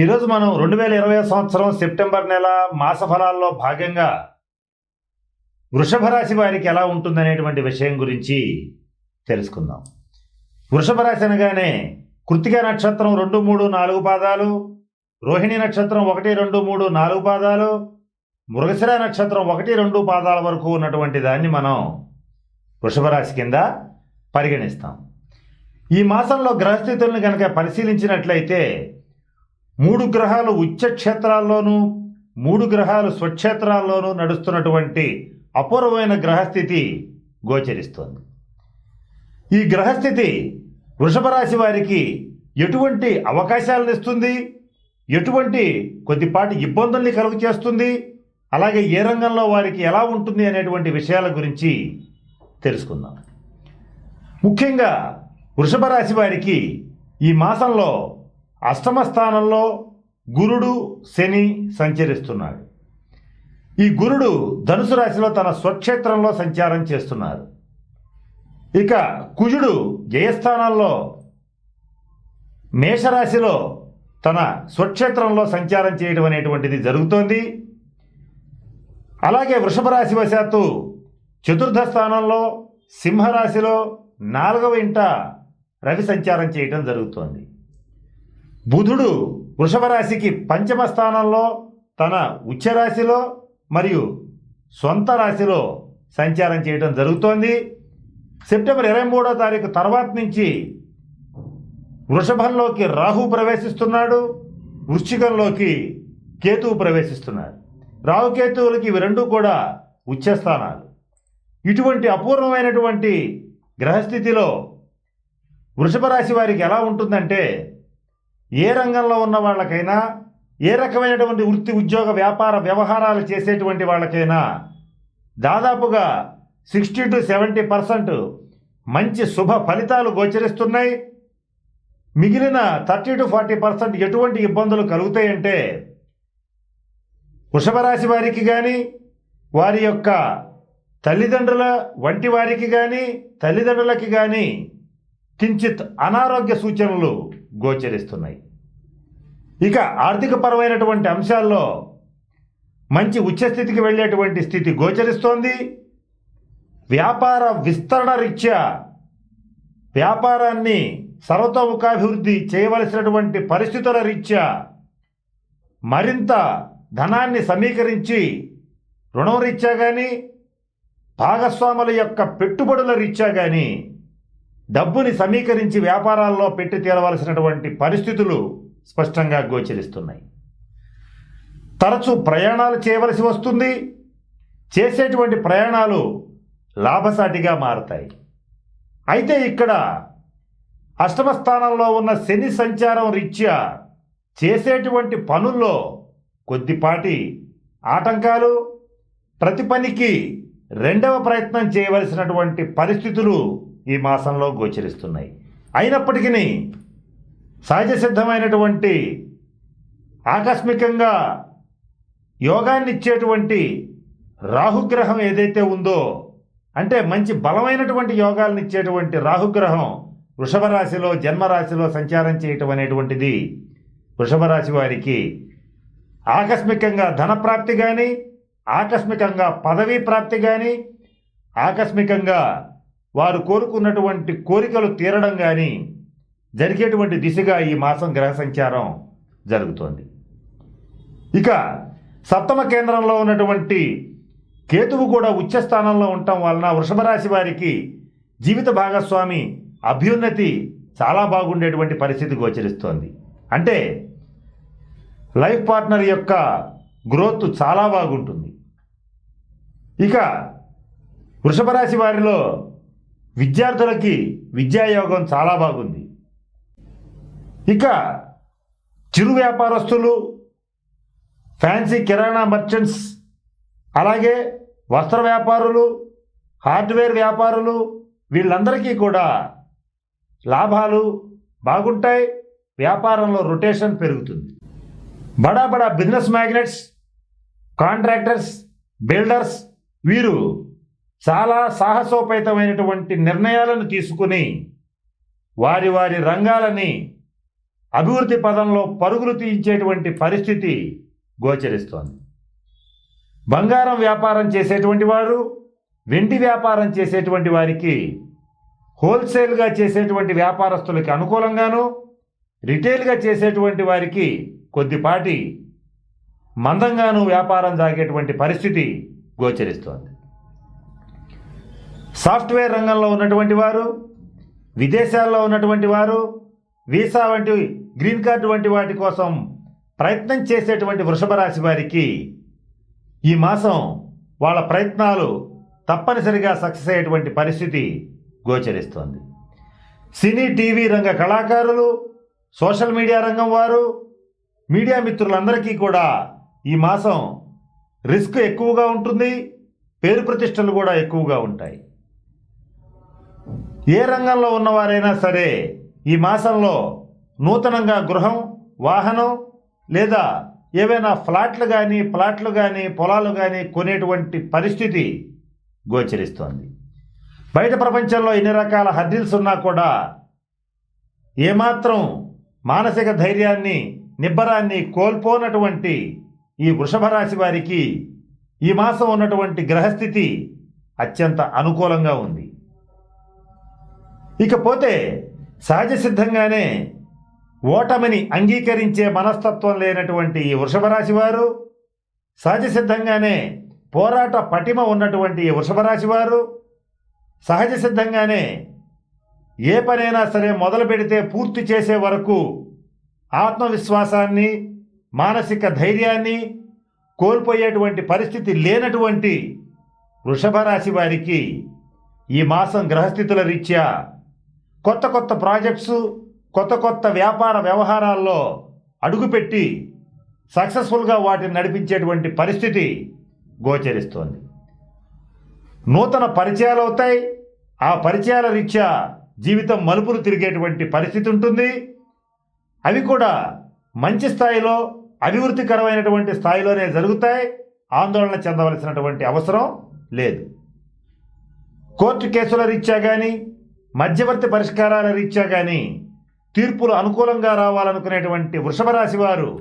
ఈరోజు మనం రెండు వేల ఇరవై సంవత్సరం సెప్టెంబర్ నెల మాస ఫలాల్లో భాగంగా వృషభ రాశి వారికి ఎలా ఉంటుందనేటువంటి విషయం గురించి తెలుసుకుందాం. వృషభ రాశి అనగానే కృతిక నక్షత్రం రెండు మూడు నాలుగు పాదాలు రోహిణి నక్షత్రం ఒకటి రెండు మూడు నాలుగు పాదాలు మృగశిర నక్షత్రం ఒకటి రెండు పాదాల వరకు ఉన్నటువంటి దాన్ని మనం వృషభ రాశి కింద పరిగణిస్తాం. ఈ మాసంలో గ్రహస్థితులను కనుక పరిశీలించినట్లయితే మూడు గ్రహాలు ఉచ్చ క్షేత్రాల్లోనూ మూడు గ్రహాలు స్వక్షేత్రాల్లోనూ నడుస్తున్నటువంటి అపూర్వమైన గ్రహస్థితి గోచరిస్తోంది. ఈ గ్రహస్థితి వృషభ రాశి వారికి ఎటువంటి అవకాశాలను ఇస్తుంది? ఎటువంటి కొద్దిపాటి ఇబ్బందుల్ని కలుగు చేస్తుంది అలాగే ఏ రంగంలో వారికి ఎలా ఉంటుంది అనేటువంటి విషయాల గురించి తెలుసుకుందాం. ముఖ్యంగా వృషభ రాశి వారికి ఈ మాసంలో అష్టమ స్థానంలో గురుడు శని సంచరిస్తున్నాడు. ఈ గురుడు ధనుసు రాశిలో తన స్వక్షేత్రంలో సంచారం చేస్తున్నారు ఇక కుజుడు జయస్థానాల్లో మేషరాశిలో తన స్వక్షేత్రంలో సంచారం చేయడం అనేటువంటిది జరుగుతోంది. అలాగే వృషభ రాశి వశాత్తు చతుర్థ స్థానంలో సింహరాశిలో నాలుగవ ఇంట రవి సంచారం చేయడం జరుగుతోంది. బుధుడు వృషభ రాశికి పంచమ స్థానంలో తన ఉచ్చరాశిలో మరియు సొంత రాశిలో సంచారం చేయడం జరుగుతోంది. సెప్టెంబర్ ఇరవై మూడో తారీఖు తర్వాత నుంచి వృషభంలోకి రాహు ప్రవేశిస్తున్నాడు. వృశ్చికంలోకి కేతువు ప్రవేశిస్తున్నాడు. రాహుకేతువులకి ఇవి రెండు కూడా ఉచ్చస్థానాలు. ఇటువంటి అపూర్వమైనటువంటి గ్రహస్థితిలో వృషభ రాశి వారికి ఎలా ఉంటుందంటే ఏ రంగంలో ఉన్న వాళ్ళకైనా ఏ రకమైనటువంటి వృత్తి ఉద్యోగ వ్యాపార వ్యవహారాలు చేసేటువంటి వాళ్ళకైనా దాదాపుగా సిక్స్టీ టు సెవెంటీ పర్సెంట్ మంచి శుభ ఫలితాలు గోచరిస్తున్నాయి. మిగిలిన థర్టీ టు ఫార్టీ పర్సెంట్ ఎటువంటి ఇబ్బందులు కలుగుతాయంటే వృషభ రాశి వారికి కానీ వారి యొక్క తల్లిదండ్రుల వంటి వారికి కానీ తల్లిదండ్రులకి కానీ కించిత్ అనారోగ్య సూచనలు గోచరిస్తున్నాయి. ఇక ఆర్థిక పరమైనటువంటి అంశాల్లో మంచి ఉచ్చస్థితికి వెళ్ళేటువంటి స్థితి గోచరిస్తోంది. వ్యాపార విస్తరణ రీత్యా వ్యాపారాన్ని సర్వతోముఖాభివృద్ధి చేయవలసినటువంటి పరిస్థితుల రీత్యా మరింత ధనాన్ని సమీకరించి రుణం రీత్యా కానీ భాగస్వాముల యొక్క పెట్టుబడుల రీత్యా కానీ డబ్బుని సమీకరించి వ్యాపారాల్లో పెట్టి తీరవలసినటువంటి పరిస్థితులు స్పష్టంగా గోచరిస్తున్నాయి. తరచూ ప్రయాణాలు చేయవలసి వస్తుంది. చేసేటువంటి ప్రయాణాలు లాభసాటిగా మారతాయి. అయితే ఇక్కడ అష్టమ స్థానంలో ఉన్న శని సంచారం రీత్యా చేసేటువంటి పనుల్లో కొద్దిపాటి ఆటంకాలు ప్రతి పనికి రెండవ ప్రయత్నం చేయవలసినటువంటి పరిస్థితులు ఈ మాసంలో గోచరిస్తున్నాయి. అయినప్పటికీ సహజ సిద్ధమైనటువంటి ఆకస్మికంగా యోగాన్ని ఇచ్చేటువంటి రాహుగ్రహం ఏదైతే ఉందో అంటే మంచి బలమైనటువంటి యోగాలను ఇచ్చేటువంటి రాహుగ్రహం వృషభ రాశిలో జన్మరాశిలో సంచారం చేయటం అనేటువంటిది వృషభ రాశి వారికి ఆకస్మికంగా ధనప్రాప్తి కానీ ఆకస్మికంగా పదవీ ప్రాప్తి కానీ ఆకస్మికంగా వారు కోరుకున్నటువంటి కోరికలు తీరడం కానీ జరిగేటువంటి దిశగా ఈ మాసం గ్రహ సంచారం జరుగుతోంది. ఇక సప్తమ కేంద్రంలో ఉన్నటువంటి కేతువు కూడా ఉచ్చస్థానంలో ఉండటం వలన వృషభ రాశి వారికి జీవిత భాగస్వామి అభ్యున్నతి చాలా బాగుండేటువంటి పరిస్థితి గోచరిస్తోంది. అంటే లైఫ్ పార్ట్నర్ యొక్క గ్రోత్ చాలా బాగుంటుంది. ఇక వృషభ రాశి వారిలో విద్యార్థులకి విద్యాయోగం చాలా బాగుంది. ఇక చిరు వ్యాపారస్తులు ఫ్యాన్సీ కిరాణా మర్చెంట్స్ అలాగే వస్త్ర వ్యాపారులు హార్డ్వేర్ వ్యాపారులు వీళ్ళందరికీ కూడా లాభాలు బాగుంటాయి. వ్యాపారంలో రొటేషన్ పెరుగుతుంది. బడా బడా బిజినెస్ మ్యాగ్నెట్స్ కాంట్రాక్టర్స్ బిల్డర్స్ వీరు చాలా సాహసోపేతమైనటువంటి నిర్ణయాలను తీసుకుని వారి వారి రంగాలని అభివృద్ధి పదంలో పరుగులు తీయించేటువంటి పరిస్థితి గోచరిస్తోంది. బంగారం వ్యాపారం చేసేటువంటి వారు వెండి వ్యాపారం చేసేటువంటి వారికి హోల్సేల్గా చేసేటువంటి వ్యాపారస్తులకి అనుకూలంగాను రిటైల్గా చేసేటువంటి వారికి కొద్దిపాటి మందంగాను వ్యాపారం సాగేటువంటి పరిస్థితి గోచరిస్తోంది. సాఫ్ట్వేర్ రంగంలో ఉన్నటువంటి వారు విదేశాల్లో ఉన్నటువంటి వారు వీసా వంటి గ్రీన్ కార్డు వంటి వాటి కోసం ప్రయత్నం చేసేటువంటి వృషభ రాశి వారికి ఈ మాసం వాళ్ళ ప్రయత్నాలు తప్పనిసరిగా సక్సెస్ అయ్యేటువంటి పరిస్థితి గోచరిస్తోంది. సినీ టీవీ రంగ కళాకారులు సోషల్ మీడియా రంగం వారు మీడియా మిత్రులందరికీ కూడా ఈ మాసం రిస్క్ ఎక్కువగా ఉంటుంది పేరు ప్రతిష్టలు కూడా ఎక్కువగా ఉంటాయి. ఏ రంగంలో ఉన్నవారైనా సరే ఈ మాసంలో నూతనంగా గృహం వాహనం లేదా ఏవైనా ఫ్లాట్లు కానీ ప్లాట్లు కానీ పొలాలు కానీ కొనేటువంటి పరిస్థితి గోచరిస్తోంది. బయట ప్రపంచంలో ఎన్ని రకాల హర్డిల్స్ ఉన్నా కూడా ఏమాత్రం మానసిక ధైర్యాన్ని నిబ్బరాన్ని కోల్పోనటువంటి ఈ వృషభ రాశి వారికి ఈ మాసం ఉన్నటువంటి గ్రహస్థితి అత్యంత అనుకూలంగా ఉంది. ఇకపోతే సహజ సిద్ధంగానే ఓటమిని అంగీకరించే మనస్తత్వం లేనటువంటి ఈ వృషభ రాశి వారు సహజ సిద్ధంగానే పోరాట పటిమ ఉన్నటువంటి ఈ వృషభ రాశి వారు సహజ సిద్ధంగానే ఏ పనైనా సరే మొదలు పెడితే పూర్తి చేసే వరకు ఆత్మవిశ్వాసాన్ని మానసిక ధైర్యాన్ని కోల్పోయేటువంటి పరిస్థితి లేనటువంటి వృషభ రాశి వారికి ఈ మాసం గ్రహస్థితుల రీత్యా కొత్త కొత్త ప్రాజెక్ట్స్ కొత్త కొత్త వ్యాపార వ్యవహారాల్లో అడుగుపెట్టి సక్సెస్ఫుల్గా వాటిని నడిపించేటువంటి పరిస్థితి గోచరిస్తోంది. నూతన పరిచయాలు అవుతాయి. ఆ పరిచయాల రీత్యా జీవితం మలుపులు తిరిగేటువంటి పరిస్థితి ఉంటుంది. అవి కూడా మంచి స్థాయిలో అభివృద్ధికరమైనటువంటి స్థాయిలోనే జరుగుతాయి. ఆందోళన చెందవలసినటువంటి అవసరం లేదు. కోర్టు కేసుల రీత్యా కానీ మధ్యవర్తి పరిష్కారాల రీత్యా కానీ తీర్పులు అనుకూలంగా రావాలనుకునేటువంటి వృషభ రాశి వారు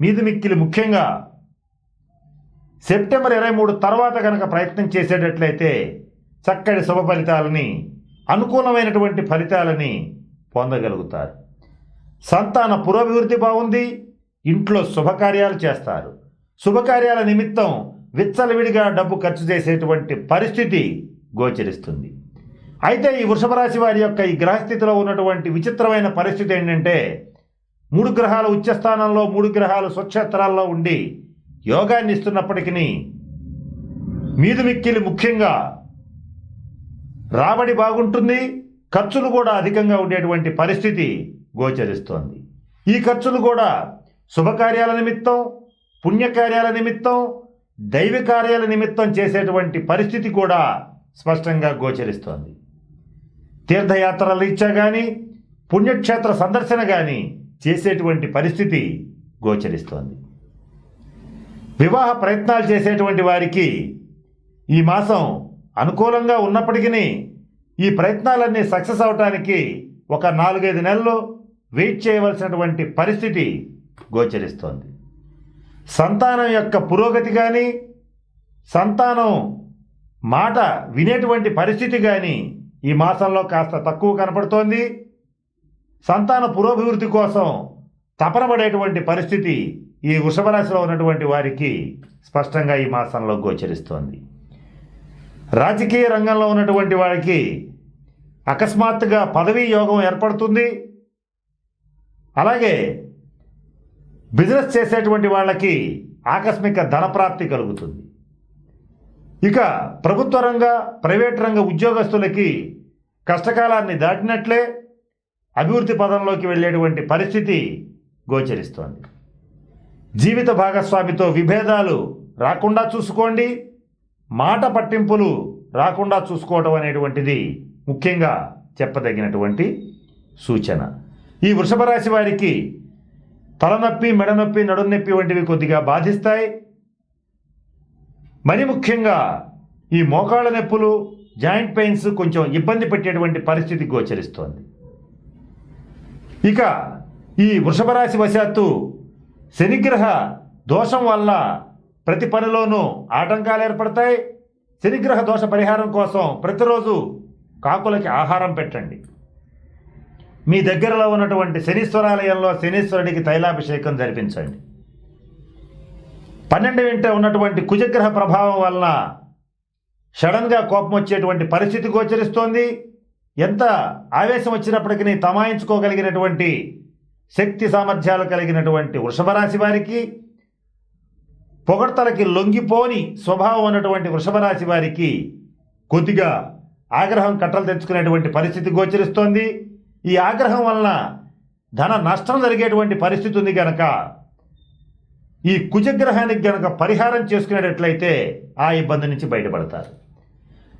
మీది మిక్కిలి ముఖ్యంగా సెప్టెంబర్ ఇరవై మూడు తర్వాత కనుక ప్రయత్నం చేసేటట్లయితే చక్కటి శుభ ఫలితాలని అనుకూలమైనటువంటి ఫలితాలని పొందగలుగుతారు. సంతాన పురోభివృద్ధి బాగుంది ఇంట్లో శుభకార్యాలు చేస్తారు. శుభకార్యాల నిమిత్తం విచ్చలవిడిగా డబ్బు ఖర్చు చేసేటువంటి పరిస్థితి గోచరిస్తుంది. అయితే ఈ వృషభ రాశి వారి యొక్క ఈ గ్రహస్థితిలో ఉన్నటువంటి విచిత్రమైన పరిస్థితి ఏంటంటే మూడు గ్రహాలు ఉచ్చస్థానంలో మూడు గ్రహాలు స్వక్షేత్రాల్లో ఉండి యోగాన్ని ఇస్తున్నప్పటికీ మీదు మిక్కిలి ముఖ్యంగా రాబడి బాగుంటుంది ఖర్చులు కూడా అధికంగా ఉండేటువంటి పరిస్థితి గోచరిస్తోంది. ఈ ఖర్చులు కూడా శుభకార్యాల నిమిత్తం పుణ్యకార్యాల నిమిత్తం దైవ కార్యాల నిమిత్తం చేసేటువంటి పరిస్థితి కూడా స్పష్టంగా గోచరిస్తోంది. తీర్థయాత్రల రీత్యా కానీ పుణ్యక్షేత్ర సందర్శన కానీ చేసేటువంటి పరిస్థితి గోచరిస్తోంది. వివాహ ప్రయత్నాలు చేసేటువంటి వారికి ఈ మాసం అనుకూలంగా ఉన్నప్పటికీ ఈ ప్రయత్నాలన్నీ సక్సెస్ అవటానికి ఒక నాలుగైదు నెలలు వెయిట్ చేయవలసినటువంటి పరిస్థితి గోచరిస్తోంది. సంతానం యొక్క పురోగతి కానీ సంతానం మాట వినేటువంటి పరిస్థితి కానీ ఈ మాసంలో కాస్త తక్కువ కనపడుతోంది. సంతాన పురోభివృద్ధి కోసం తపనబడేటువంటి పరిస్థితి ఈ వృషభ రాశిలో ఉన్నటువంటి వారికి స్పష్టంగా ఈ మాసంలో గోచరిస్తోంది. రాజకీయ రంగంలో ఉన్నటువంటి వారికి అకస్మాత్తుగా పదవీ యోగం ఏర్పడుతుంది. అలాగే బిజినెస్ చేసేటువంటి వాళ్ళకి ఆకస్మిక ధనప్రాప్తి కలుగుతుంది. ఇక ప్రభుత్వ రంగ ప్రైవేట్ రంగ ఉద్యోగస్తులకి కష్టకాలాన్ని దాటినట్లే అభివృద్ధి పదంలోకి వెళ్ళేటువంటి పరిస్థితి గోచరిస్తోంది. జీవిత భాగస్వామితో విభేదాలు రాకుండా చూసుకోండి మాట పట్టింపులు రాకుండా చూసుకోవడం అనేటువంటిది ముఖ్యంగా చెప్పదగినటువంటి సూచన. ఈ వృషభ రాశి వారికి తలనొప్పి మెడనొప్పి నడునొప్పి వంటివి కొద్దిగా బాధిస్తాయి. మరి ముఖ్యంగా ఈ మోకాళ్ళ నొప్పులు జాయింట్ పెయిన్స్ కొంచెం ఇబ్బంది పెట్టేటువంటి పరిస్థితి గోచరిస్తోంది. ఇక ఈ వృషభ రాశి వశాత్తు శనిగ్రహ దోషం వల్ల ప్రతి పనిలోనూ ఆటంకాలు ఏర్పడతాయి. శనిగ్రహ దోష పరిహారం కోసం ప్రతిరోజు కాకులకి ఆహారం పెట్టండి. మీ దగ్గరలో ఉన్నటువంటి శనీశ్వరాలయంలో శనీశ్వరుడికి తైలాభిషేకం జరిపించండి. పన్నెండు వెంట ఉన్నటువంటి కుజగ్రహ ప్రభావం వలన సడన్గా కోపం వచ్చేటువంటి పరిస్థితి గోచరిస్తోంది. ఎంత ఆవేశం వచ్చినప్పటికీ తమాయించుకోగలిగినటువంటి శక్తి సామర్థ్యాలు కలిగినటువంటి వృషభ రాశి వారికి పొగడ్తలకి లొంగిపోని స్వభావం ఉన్నటువంటి వృషభ రాశి వారికి కొద్దిగా ఆగ్రహం కట్టలు తెచ్చుకునేటువంటి పరిస్థితి గోచరిస్తోంది. ఈ ఆగ్రహం వలన ధన నష్టం జరిగేటువంటి పరిస్థితి ఉంది కనుక ఈ కుజగ్రహానికి గనక పరిహారం చేసుకునేటట్లయితే ఆ ఇబ్బంది నుంచి బయటపడతారు.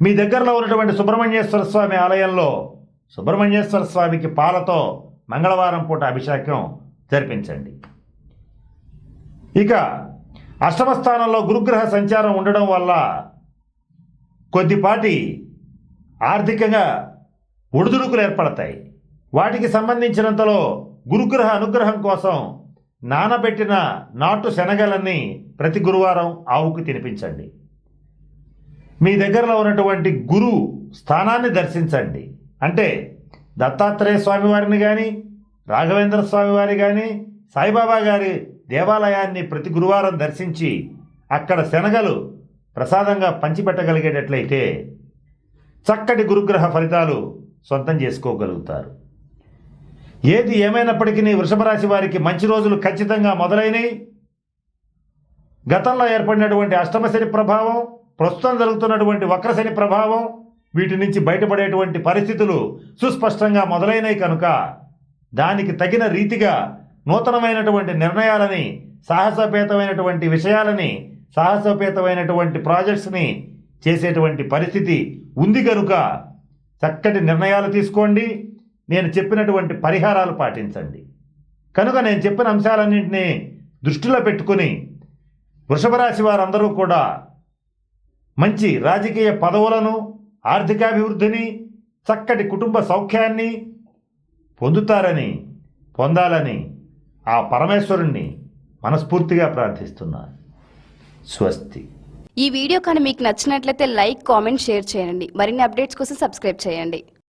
మీ దగ్గరలో ఉన్నటువంటి సుబ్రహ్మణ్యేశ్వర స్వామి ఆలయంలో సుబ్రహ్మణ్యేశ్వర స్వామికి పాలతో మంగళవారం పూట అభిషేకం జరిపించండి. ఇక అష్టమ స్థానంలో గురుగ్రహ సంచారం ఉండడం వల్ల కొద్దిపాటి ఆర్థికంగా ఒడిదుడుకులు ఏర్పడతాయి. వాటికి సంబంధించినంతలో గురుగ్రహ అనుగ్రహం కోసం నానబెట్టిన నాటు శనగలన్నీ ప్రతి గురువారం ఆవుకు తినిపించండి. మీ దగ్గరలో ఉన్నటువంటి గురు స్థానాన్ని దర్శించండి. అంటే దత్తాత్రేయ స్వామివారిని కానీ రాఘవేంద్ర స్వామివారి కానీ సాయిబాబా గారి దేవాలయాన్ని ప్రతి గురువారం దర్శించి అక్కడ శనగలు ప్రసాదంగా పంచిపెట్టగలిగేటట్లయితే చక్కటి గురుగ్రహ ఫలితాలు సొంతం చేసుకోగలుగుతారు. ఏది ఏమైనప్పటికీ వృషభ రాశి వారికి మంచి రోజులు ఖచ్చితంగా మొదలైనవి గతంలో ఏర్పడినటువంటి అష్టమశని ప్రభావం ప్రస్తుతం జరుగుతున్నటువంటి వక్రశని ప్రభావం వీటి నుంచి బయటపడేటువంటి పరిస్థితులు సుస్పష్టంగా మొదలైనవి కనుక దానికి తగిన రీతిగా నూతనమైనటువంటి నిర్ణయాలని సాహసోపేతమైనటువంటి విషయాలని సాహసోపేతమైనటువంటి ప్రాజెక్ట్స్ని చేసేటువంటి పరిస్థితి ఉంది కనుక చక్కటి నిర్ణయాలు తీసుకోండి. నేను చెప్పినటువంటి పరిహారాలు పాటించండి. కనుక నేను చెప్పిన అంశాలన్నింటినీ దృష్టిలో పెట్టుకుని వృషభ రాశి వారందరూ కూడా మంచి రాజకీయ పదవులను ఆర్థికాభివృద్ధిని చక్కటి కుటుంబ సౌఖ్యాన్ని పొందుతారని పొందాలని ఆ పరమేశ్వరుణ్ణి మనస్ఫూర్తిగా ప్రార్థిస్తున్నాను. స్వస్తి. ఈ వీడియో కానీ మీకు నచ్చినట్లయితే లైక్ కామెంట్ షేర్ చేయండి. మరిన్ని అప్డేట్స్ కోసం సబ్స్క్రైబ్ చేయండి.